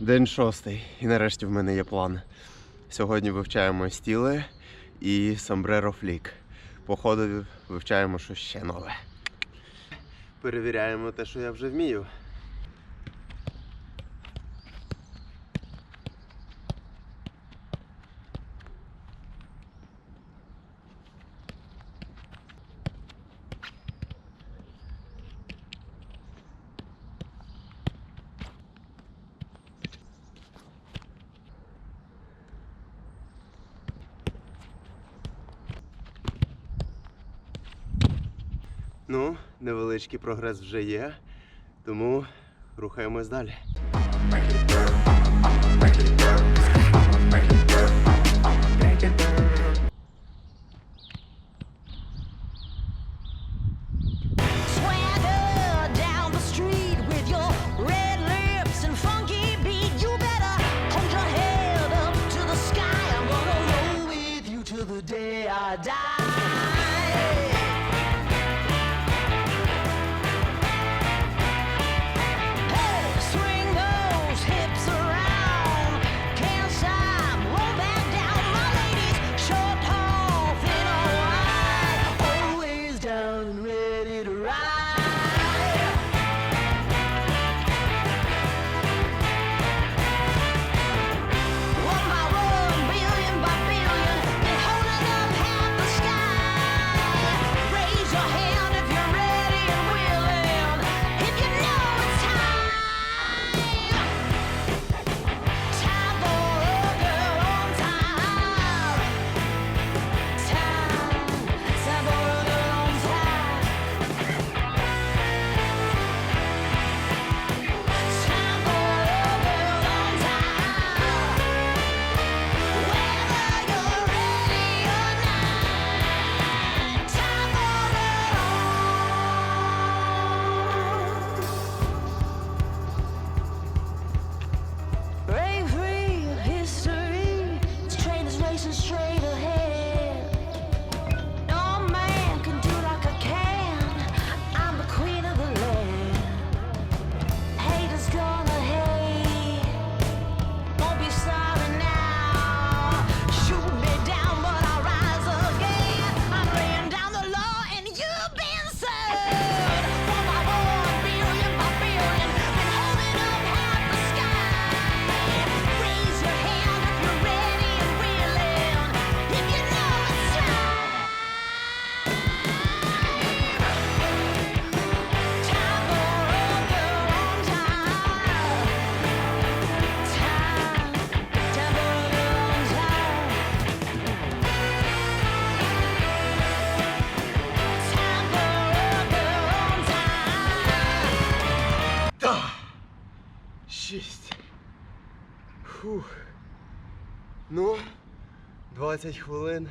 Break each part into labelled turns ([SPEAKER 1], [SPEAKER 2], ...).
[SPEAKER 1] День шостий і нарешті в мене є план. Сьогодні вивчаємо стіли і Самбреро Флік. Походу вивчаємо щось ще нове. Перевіряємо те, що я вже вмію. Ну, невеличкий прогрес вже є, тому рухаємось далі.
[SPEAKER 2] die.
[SPEAKER 1] 20 хвилин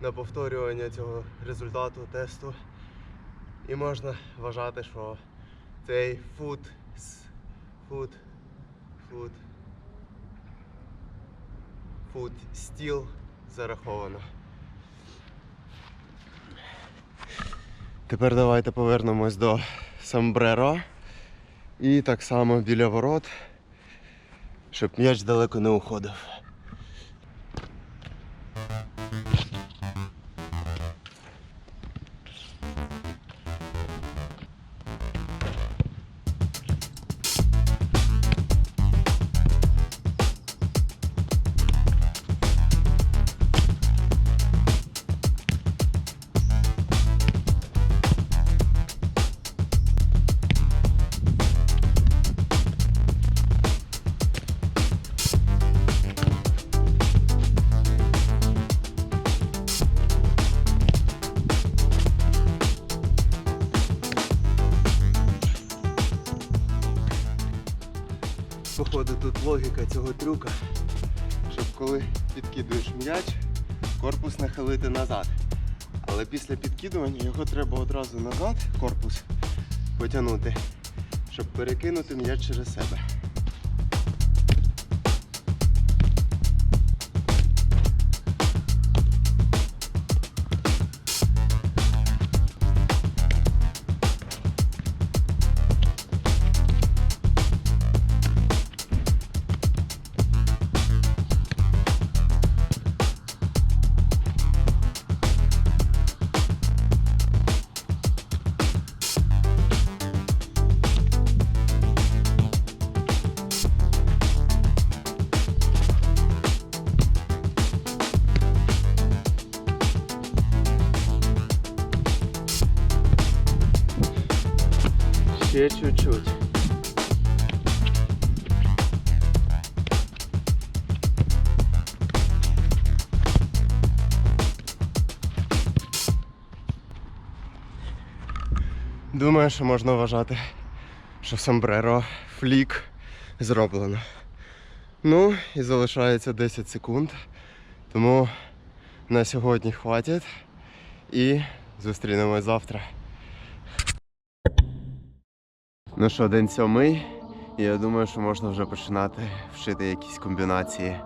[SPEAKER 1] на повторювання цього результату тесту. І можна вважати, що цей фут фут, фут, фут стіл зараховано. Тепер давайте повернемось до Самбреро. І так само біля ворот, щоб м'яч далеко не уходив. логіка цього трюка, щоб коли підкидуєш м'яч, корпус нахилити назад. Але після підкидування його треба одразу назад, корпус потягнути, щоб перекинути м'яч через себе. Ще чуть-чуть. Думаю, що можна вважати, що сомбреро флік зроблено. Ну, і залишається 10 секунд. Тому на сьогодні хватить. І зустрінемось завтра. Ну що, день сьомий. І я думаю, що можна вже починати вшити якісь комбінації.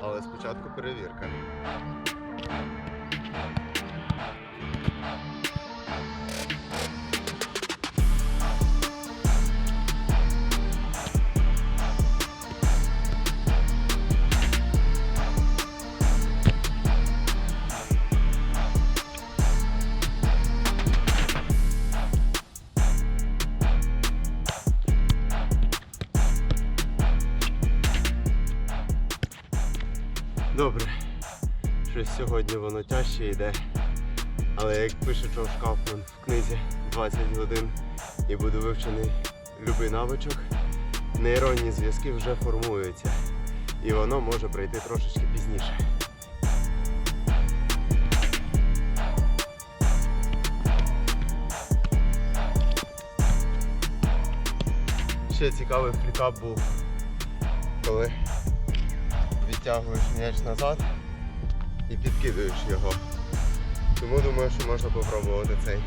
[SPEAKER 1] Але спочатку перевірка. Щось сьогодні воно тяжче йде. Але як пише Джош Кафман в книзі 20 годин і буде вивчений любий навичок, нейронні зв'язки вже формуються. І воно може прийти трошечки пізніше. Ще цікавий флікап був, коли відтягуєш м'яч назад і підкидуєш його. Тому думаю, що можна попробувати цей.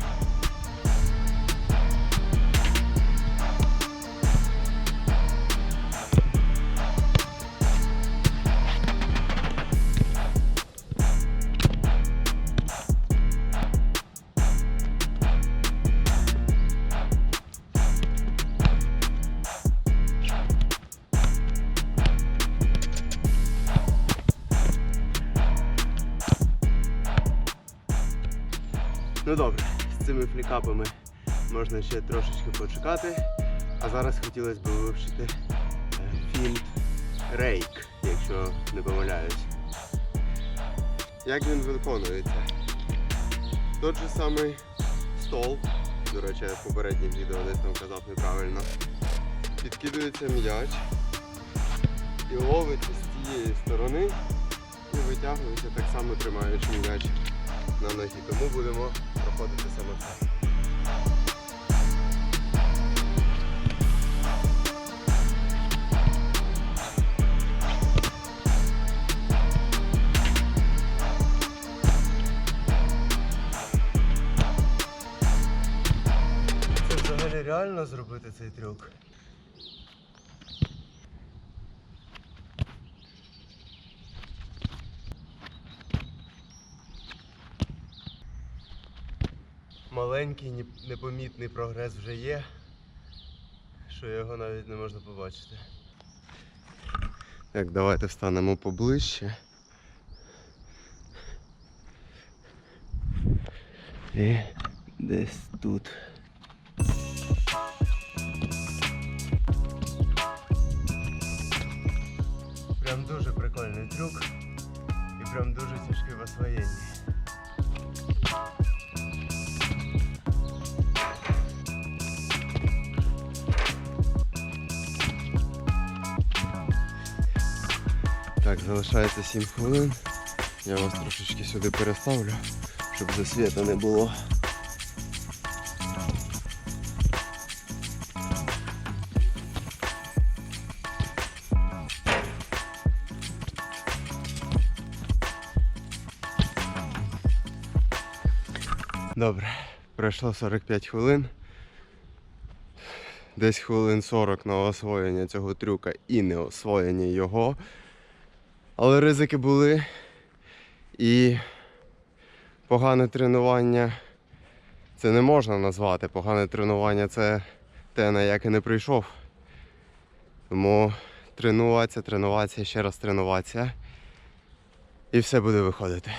[SPEAKER 1] Ну добре, з цими флікапами можна ще трошечки почекати. А зараз хотілося б вивчити е, фінт рейк, якщо не помиляюсь. Як він виконується? Тот же самий стол, до речі, я в попереднім відео десь там казав неправильно. Підкидується м'яч і ловиться з тієї сторони і витягується так само тримаючи м'яч на ногі. Тому будемо проходити саме це. Це реально зробити цей трюк? Маленький непомітний прогрес вже є, що його навіть не можна побачити. Так, давайте встанемо поближче. І десь тут. Прям дуже прикольний трюк і прям дуже тяжкий в освоєнні. Так, залишається 7 хвилин. Я вас трошечки сюди переставлю, щоб засвіта не було. Добре, пройшло 45 хвилин. Десь хвилин 40 на освоєння цього трюка і не освоєння його. Але ризики були. І погане тренування це не можна назвати. Погане тренування це те, на яке не прийшов. Тому тренуватися, тренуватися, ще раз тренуватися. І все буде виходити.